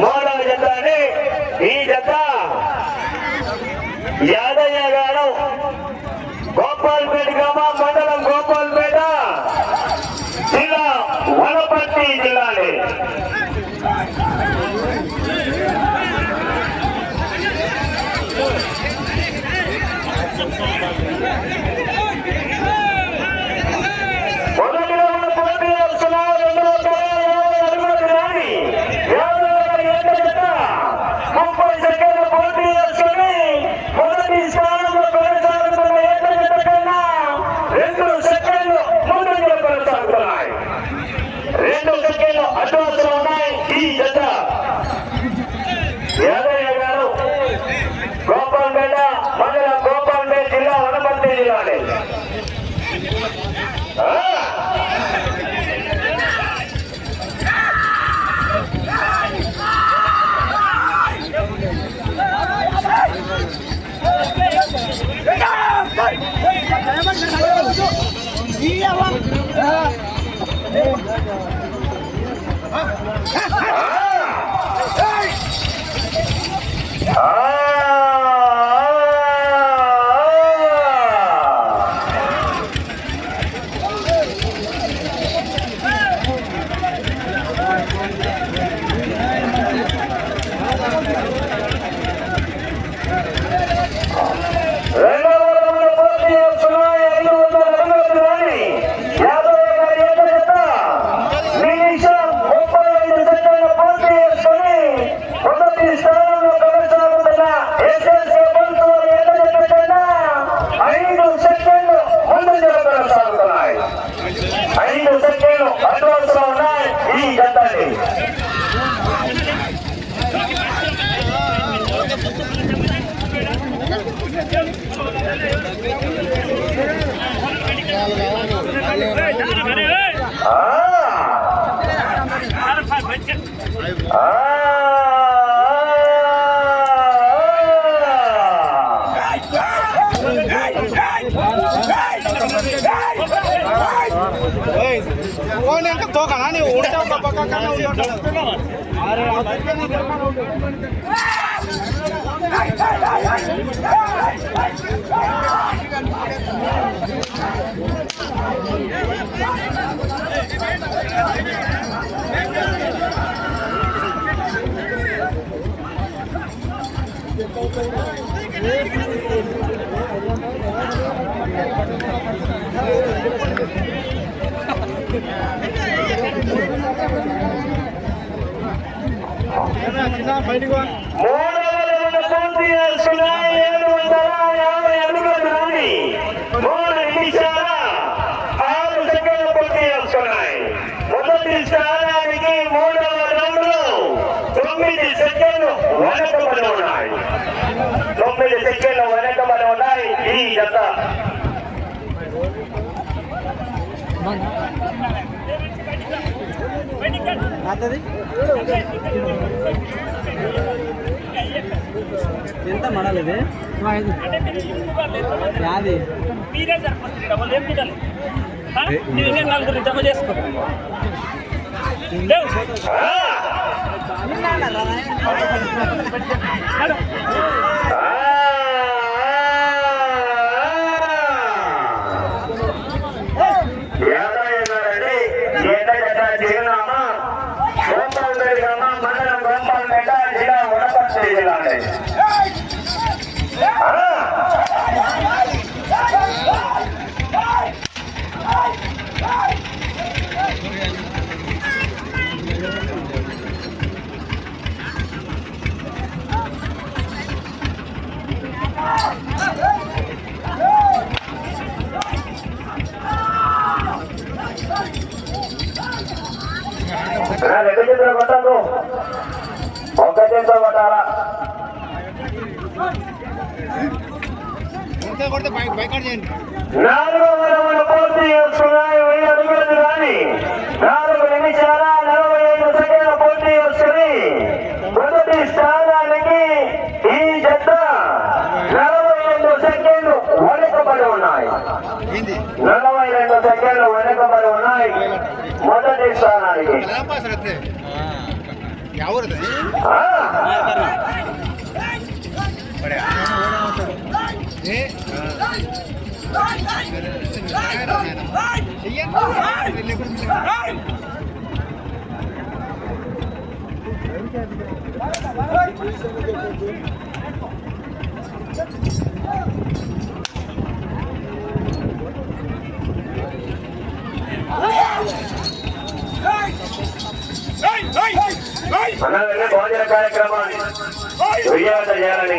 మూడవ జత అని ఈ జత యాదయ్య గారు గోపాల్పేట గ్రామం మండలం గోపాల్పేట జిల్లా వనపర్తి జిల్లాలే Yeah. ఇంకా తోకనా? నువ్వు ఉంటావు ఒక పక్క Thank. వెనకబడి ఉన్నాయి. తొమ్మిది సెకండ్లు వెనకబడి ఉన్నాయి ఈ జత. అతది ఎంత మడాలిది యాది? మీరే సరిపోతుంది డబ్బులు జమ చేసుకో. செய்கிறார்கள் ಯಾವ್ರದ Oh, అన్నదన్న భోజన కార్యక్రమాన్ని దుర్యాత చేయాలని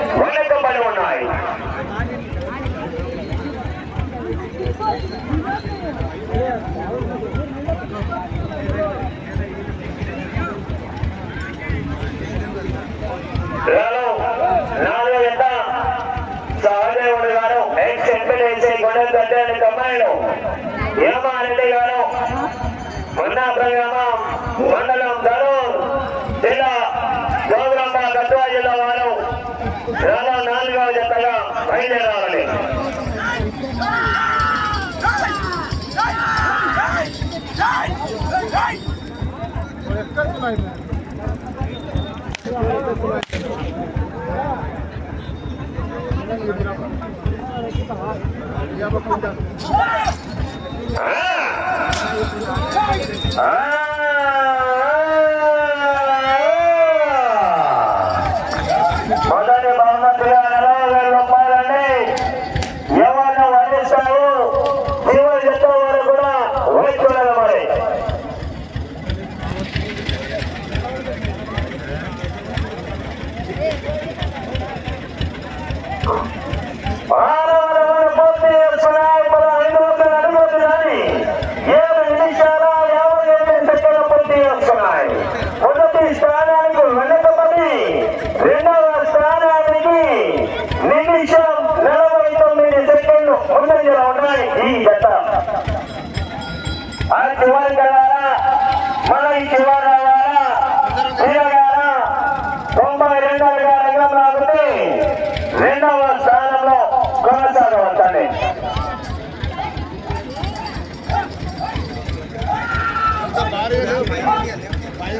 అమ్మాయిలు యామారెడ్డి గారు మందాపురం గ్రామం మండలం ధరూర్ జిల్లా గౌరమ్మ గద్వా జిల్లా వారు. గ్రామం నాలుగవ జతగా బయలుదేరాలని. Thank you. Ah! Ah!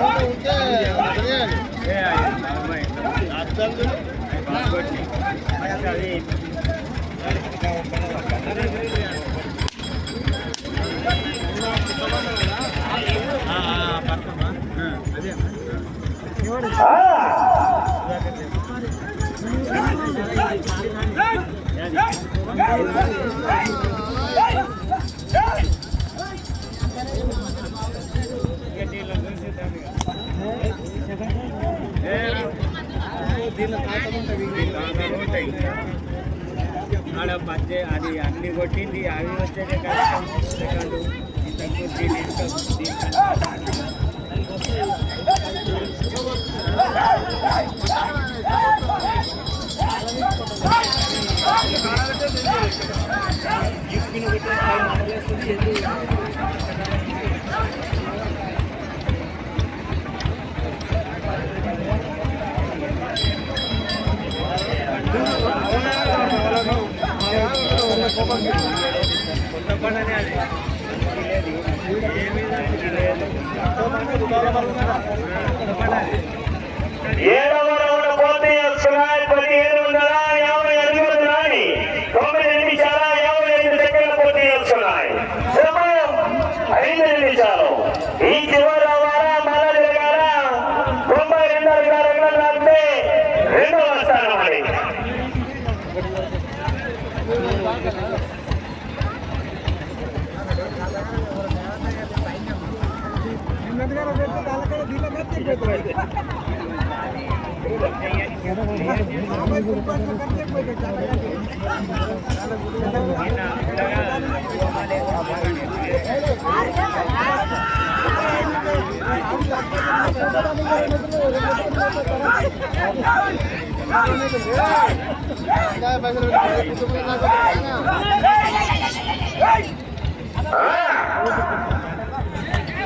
Hey! ఆడ పచ్చే అది అన్ని కొట్టింది. అవి వచ్చేదే కదా సెకండ్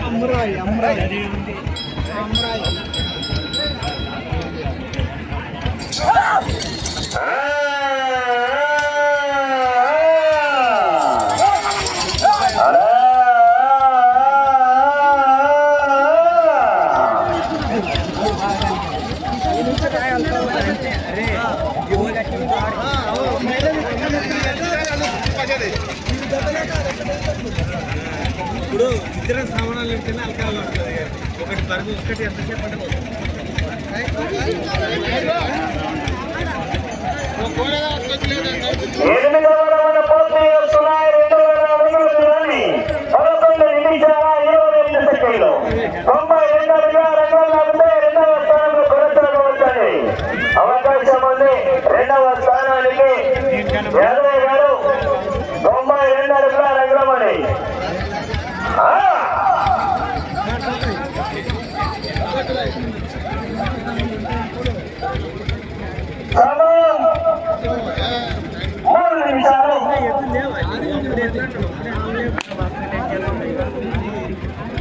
అమ్రాయి అమ్రాయి আমরাই ఒకటి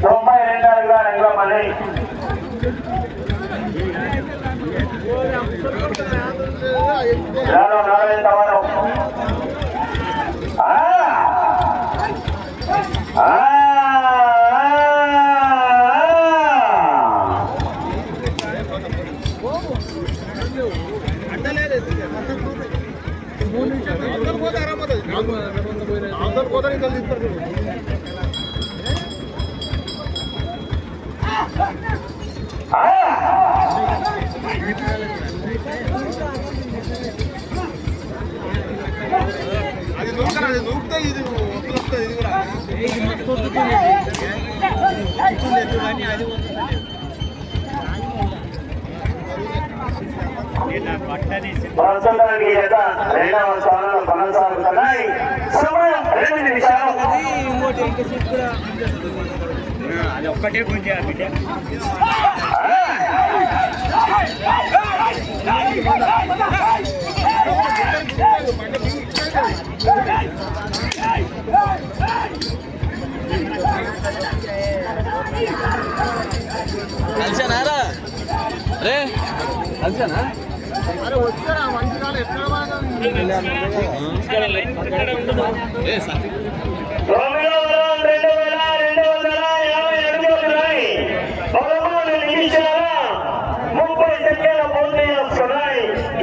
తొంభై రెండు అడుగుల రంగమణి యాదవ్ నారాయణ తవరం ఆ! ఆ! ఆ! అది నూకరా, అది నూకితే ఇది వస్తుంది ఇది ప్రస్తుతానికి జత రెండవ స్థానంలో కొనసాగుతున్నాయి. సమయం రెండు నిమిషాలు. అది ఒక్కటే గుంజా బిడ్డ. కలిసానారా రే కలిసానా?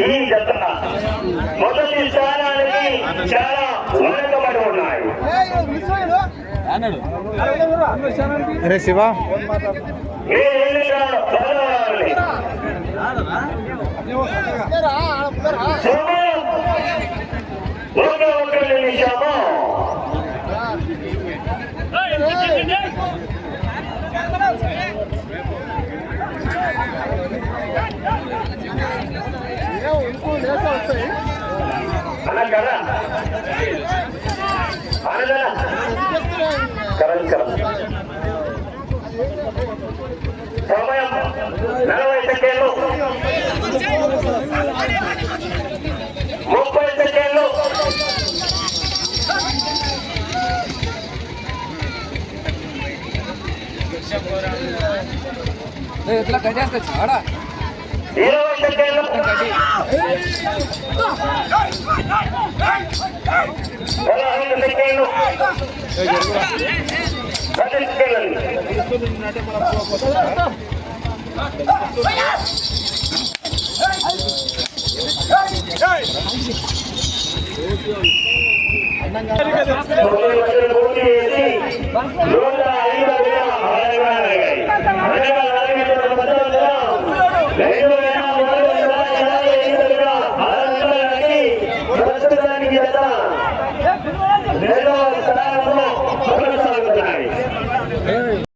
ఈ జత మొదటి స్థానానికి చాలా వెనుకబడి ఉన్నాయి అన్నాడు అరే శివ సమయం కదా కరెక్ట్ సమయం ఎట్లా సెకండ్లు. పూర్తి చేసి నూట ఐదు వేల అరవై. Señores.